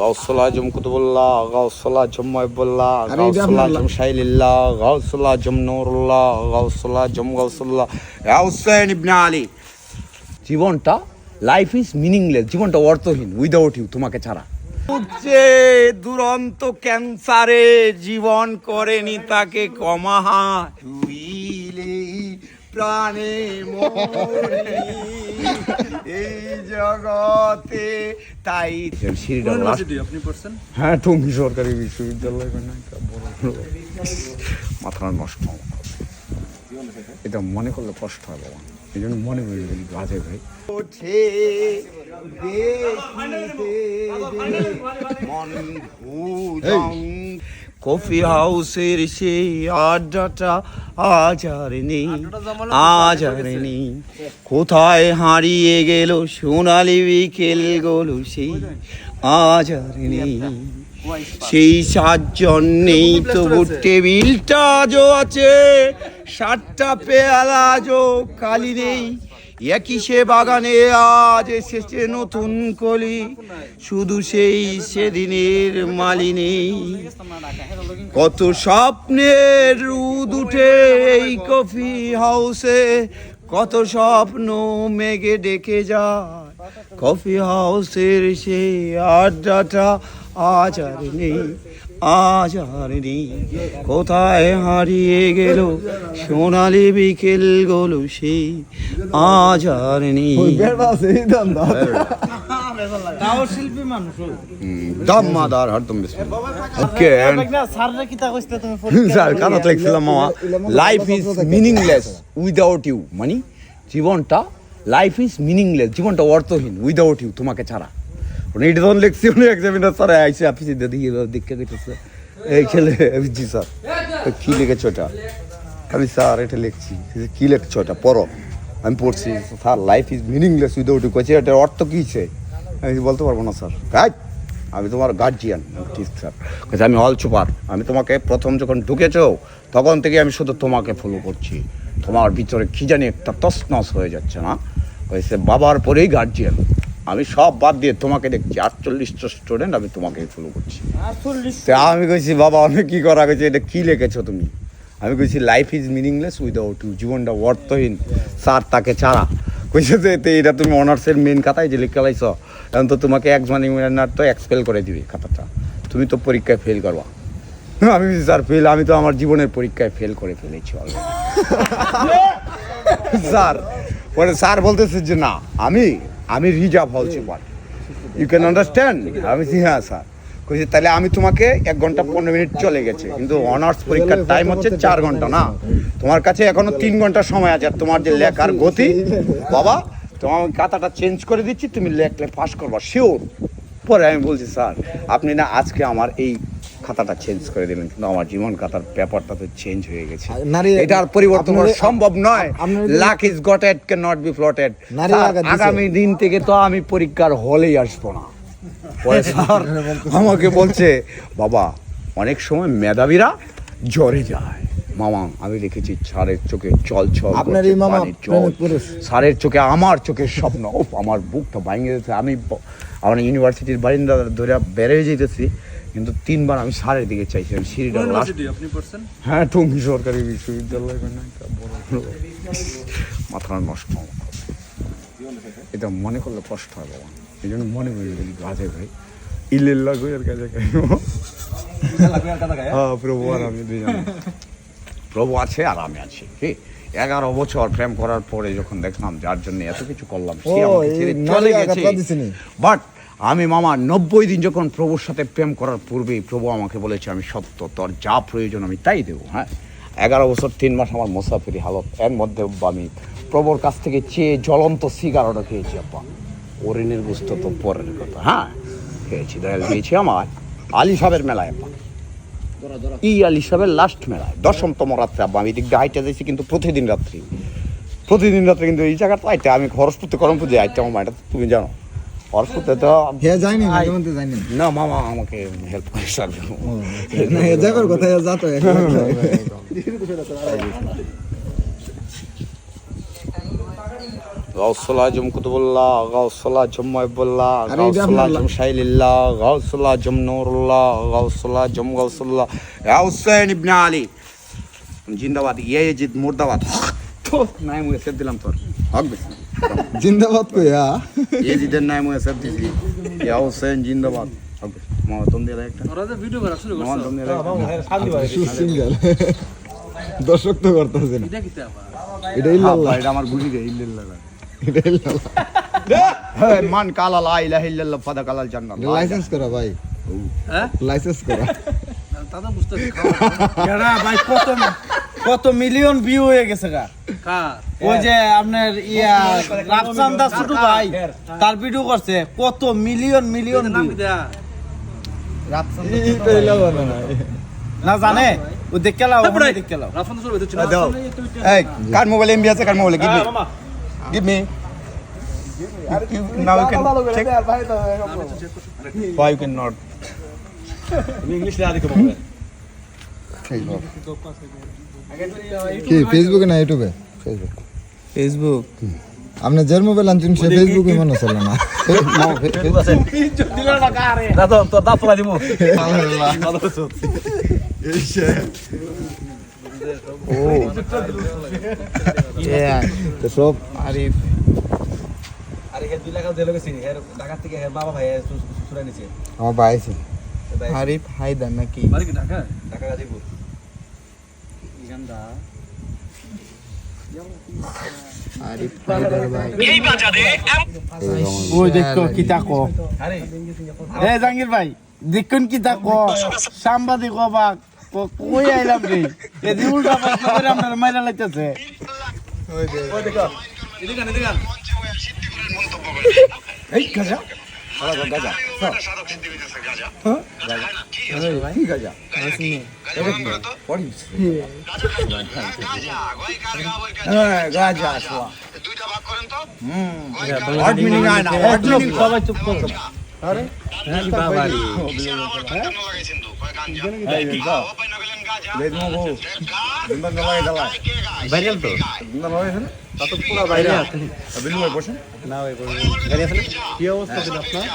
গাউসুল আজম কুতুবুল্লাহ গাউসুল আজম মহিবুল্লাহ আরে এটা গাউসুল আপনার আজম শাইলিল্লাহ গাউসুল আজম নুরুল্লাহ গাউসুল আজম গাউসুল্লাহ। হুসেন ইবনে আলী। জীবনটা লাইফ ইজ মিনিংলেস জীবনটা অর্থহীন উইদাউট ইউ তোমাকে ছাড়া। যে দুরন্ত ক্যান্সারে জীবন করেনি তাকে কমাহা প্রাণে মরি এই জগতে তাই আপনি পড়ছেন? হ্যাঁ টঙ্গী সরকারি বিশ্ববিদ্যালয় মানে। মাথা নষ্ট আমার। এটা মনে করলে কষ্ট হয় বাবা এই জন্য মনে করি বাজে ভাই। ওঠে কফি হাউসের সেই আড্ডাটা আজ আর নেই। আজ আর নেই। কোথায় হারিয়ে গেল সোনালি বিকেল গলো সেই আজ আর নেই। সেই সাতজন নেই তবু টেবিলটা আজও আছে সাতটা পেয়ালা আজও কালি নেই। একই সে বাগানে আজ এসেছে নতুন কলি। শুধু সেই সেদিনের মালি নেই কত স্বপ্নের রুদ উঠে এই কফি হাউসে, কত স্বপ্ন মেঘে ডেকে যায়। কফি হাউসের সেই আড্ডাটা আজ আর নেই। আজ নেই কোথায় হারিয়ে গেল সোনালি বিকেল গলো সেই আজ হরদম ওকে স্যাররা কি তা কইতে তুমি স্যার কানাত লিখছিলাম মামা। Life is meaningless without you মানে জীবনটা লাইফ ইজ মিনিংলেস জীবনটা অর্থহীন উইদাউট ইউ তোমাকে ছাড়া। উনি তখন লিখছি, উনি এক্সামিনার স্যার আইসে অফিসে দিয়ে দীক্ষা দিতেছে এই ছেলে, আমি জি স্যার। কি লিখেছো এটা আমি স্যার এটা লিখছি। কি লিখছো এটা পড়ো। আমি পড়ছি, sir life is meaningless without কইছে, এটার অর্থ কী আছে আমি বলতে পারব না, স্যার। রাইট আমি তোমার গার্জিয়ান ঠিক স্যার কাছে আমি অল সুপার আমি তোমাকে প্রথম যখন ঢুকেছো, তখন থেকে আমি শুধু তোমাকে ফলো করছি। তোমার ভিতরে কি জানি একটা তসনস হয়ে যাচ্ছে, না? হয়েছে বাবার পরেই গার্জিয়ান আমি সব বাদ দিয়ে তোমাকে দেখছি আটচল্লিশটা স্টুডেন্ট আমি তোমাকেই ফলো করছি। তা আমি কইছি বাবা অনেক কি করা গেছে এটা কি লিখেছো তুমি? আমি কইছি life is meaningless without you জীবনটা অর্থহীন স্যার তাকে ছাড়া। কইছে যে এটা তুমি অনার্সের মেন খাতায় যে লিখে লাইছ এখন তো তোমাকে এক্সামিনার তো এক্সপেল করে দিবে খাতাটা। তুমি তো পরীক্ষায় ফেল করবা। আমি স্যার ফেল আমি তো আমার জীবনের পরীক্ষায় ফেল করে ফেলেছি already." স্যার পরে স্যার বলতেছে যে না আমি আমি রিজার্ভ হল সুপার ইউ ক্যান আন্ডারস্ট্যান্ড আমি হ্যাঁ স্যার। কইছে তাহলে আমি তোমাকে এক ঘণ্টা পনেরো মিনিট চলে গেছে। কিন্তু অনার্স পরীক্ষার টাইম হচ্ছে চার ঘণ্টা না? তোমার কাছে এখনও তিন ঘণ্টা সময় আছে। আর তোমার যে লেখার গতি বাবা তোমার খাতাটা চেঞ্জ করে দিচ্ছি তুমি লেখলে পাস করবা। শিওর পরে আমি বলছি স্যার আপনি না আজকে আমার এই খাতাটা চেঞ্জ করে দিলেন কিন্তু আমার জীবন খাতার পেপারটা তো চেঞ্জ হয়ে গেছে। নারী- এটার পরিবর্তন করা সম্ভব নয়। Luck is gotted can not be floated. আগামী দিন থেকে তো আমি পরীক্ষার হলেই আসব না। আমাকে বলছে বাবা অনেক সময় মেধাবীরা জ্বরে যায়। মামা আমি দেখেছি স্যারের চোখে চল ছল আপনার এই মামা। স্যারের চোখে আমার চোখের স্বপ্ন। ও আমার বুকটা ভাঙে গেছে আমি আমার ইউনিভার্সিটির বারিন্দা ধরে বেড়ে যেতেছি। কিন্তু তিনবার আমি সারের দিকে চাইছি আমি সিঁড়িটা লাস্ট আপনি পড়ছেন? হ্যাঁ টঙ্গী সরকারি বিশ্ববিদ্যালয় মানে। মাথা নষ্ট। এটা মনে করলে কষ্ট হয় বাবা। এই জন্য মনে করি বলি বাজে ভাই। ইল্লিল্লা গোয়ের কাছে খাইব হ্যাঁ প্রভু আর আমি দুজন। প্রভু আছে আর আমি আছি কি? এগারো বছর প্রেম করার পরে যখন দেখলাম যার জন্য এত কিছু করলাম সে আমাকে ছেড়ে চলে গেছে। বাট আমি মামা নব্বই দিন যখন প্রভুর সাথে প্রেম করার পূর্বেই প্রভু আমাকে বলেছে, আমি সত্য, তোর যা প্রয়োজন আমি তাই দেবো। হ্যাঁ? এগারো বছর, তিন মাস আমার মোসাফিরি হালত। এর মধ্যে আমি প্রভুর কাছ থেকে চেয়ে জ্বলন্ত সিগারটা খেয়েছি, আব্বা। ওরিনের গুস্ত তো পরের কথা হ্যাঁ? খেয়েছি দয়াল দিয়েছি আমার আলি সাহেবের মেলায়, আব্বা। ই আলি সাহেবের লাস্ট মেলায়, দশমতম রাত্রে, আব্বা। আমি দিক দিয়ে হাইটে যাইছি কিন্তু প্রতিদিন রাত্রি। প্রতিদিন রাত্রে কিন্তু এই জায়গাটা আইতে আমি খরচপুরতে করমপুর পুজো আইতে আমার তুমি জানো। খরচপুরতে তো হে যায়নি মাঝে যায়নি না মামা আমাকে হেল্প করে স্যার না হে যাবার কথা হে যাতো গাউসুল আজম কুতুবুল্লাহ গাউসুল আজম মহিবুল্লাহ গাউসুল আজম শাইলিল্লাহ গাউসুল আজম নুরুল্লাহ গাউসুল আজম গাউসুল্লাহ। হুসেন ইবনে আলী। জিন্দাবাদ ইয়েজিদ মুর্দাবাদ। তো নাই মুয়ে সেভ দিলাম তোর। জিন্দাবাদ কইয়া ইয়েজিদের নাই মুয়ে সেভ দিছি ইয়া হুসেন জিন্দাবাদ। হক মামা তুমি দিয়ে একটা। ওরা যে ভিডিও করা শুরু মামা করছে। তুমি দিয়ে একটা। সিঙ্গেল। দর্শক তো করতেছে না। এটা আবার। এটা হ্যাঁ, ইল্লাল্লাহ ভাই, এটা আমার বুঝি রে ইল্লাল্লাহ এটা ইল্লাল্লাহ হ্যাঁ, মান কালা লা ইলাহা ইল্লাল্লাহ ফাদা কালাল জান্নাত। লাইসেন্স করা ভাই। হ্যাঁ? লাইসেন্স করা। তো বুঝতে কেডা ভাই কত কত মিলিয়ন ভিউ হয়ে গেছে গা। ওই যে আপনার ইয়া রাফসান দাস ছোট ভাই তার ভিডিও করছে কত মিলিয়ন মিলিয়ন না। না জানে? ও দেখে লাও দেখে লাও রাফান তো চলবে তো Ah, দাও। এই কার মোবাইল এমবি আছে কার mobile give me give me now you can check why you cannot কি ফেসবুকে না ইউটিউবে ফেসবুক ফেসবুক আপনি যার মোবাইল আনছেন সে ফেসবুকে মনে চলে না সব আরিফ আরে হে 2 লাখ দিলে গেছি এর ঢাকা থেকে এর বাবা ভাই সুরা নিছে আমার ভাই আরিফ হায়দার নাকি? কি ঢাকা ঢাকা গাজীপুর। আরিফ হায়দার ভাই। এই ওই দেখো কি তাকো আরে। এ জাঙ্গির ভাই দেখুন কি তাকো সাংবাদিক অবাক। ক- কই আইলাম রে? এদি উল্টা প্রশ্ন করে আপনার মাইরা লাইতেছে। ওই দেখো। এদিকে এদিকে এই গাজা? গাজা। গাজা পড়ি। হ্যাঁ গাজা শোয়া হুম হোয়াট মিনিং ভাইরাল তো? তা তো পুরো বাইরে আছে বিলু ভাই বসেন। না ভাই গাড়ি আছে কি অবস্থা দিন আপনার?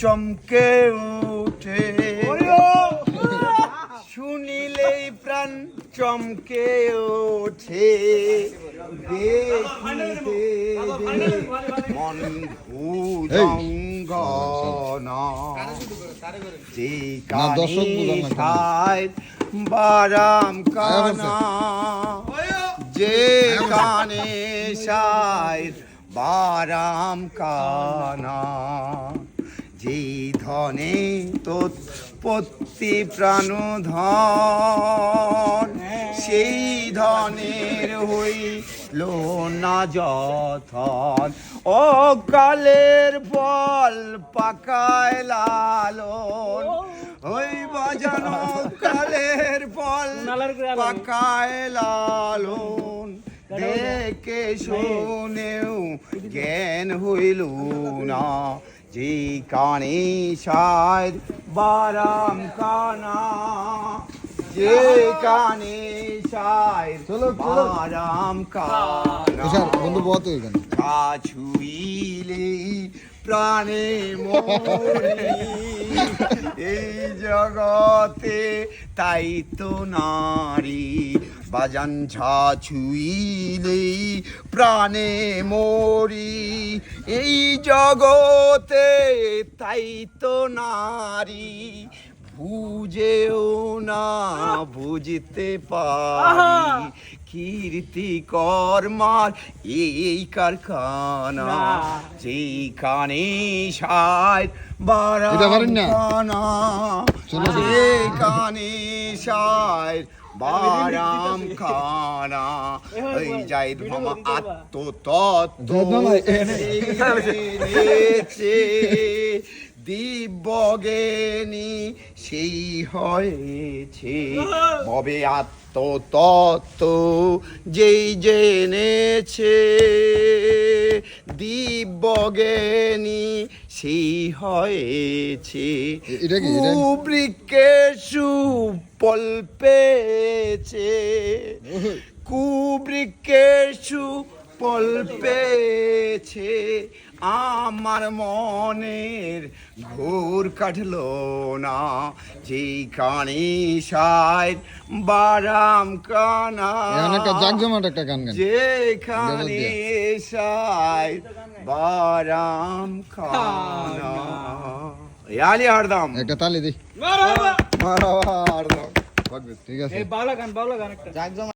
চমকে উঠে। শুনিলেই প্রাণ চমকে ওঠে। দেখিতে মন ভুজঙ্গনা। যে কেন? বারাম কানা। যে কানে সায় বারাম কানা। যে ধনে তোৎপত্তি প্রাণ ধন সেই ধনের হইল না যথন। ও কালের ফল পাকায় লালন ওই বাজানো কালের ফল পাকায় লালন। দেখে শুনেও জ্ঞান হইল না। যে কানে সার বারাম কানা। যে কানে সার বারাম কানা। তুষার বন্ধু বহুত এখানে তা ছুইলে প্রাণে এই জগতে তাই তো নারী। বাজান ঝা ছুইলে প্রাণে মরি। এই জগতে তাই তো নারী। বুঝেও না বুঝতে পারি কীর্তি কর্মার এই কারখানা যেখানে সায় এটা পারেন না? বারাম চলো। যেখানে সায় বারাম খানা ওই জায়দ মামা আত্মতত্ত্ব দিব্যজ্ঞানী সেই হয়েছে। ববে আত্মতত্ত্ব যেই জেনেছে। দিব্যজ্ঞানী সেই হয়েছে। কুবৃক্ষে সুফল পেয়েছে কুবৃক্ষে সুফল পেয়েছে আমার মনের ঘোর কাটলো না। যেই কানে সাইড বারাম কানা জাকজমাট একটা গান গান। যেখানে সাইড বারাম খানা ইয়ালি হরদম। একটা তালি দি। মারো হরদম। ঠিক আছে। বাউলা গান বাউলা গান একটা।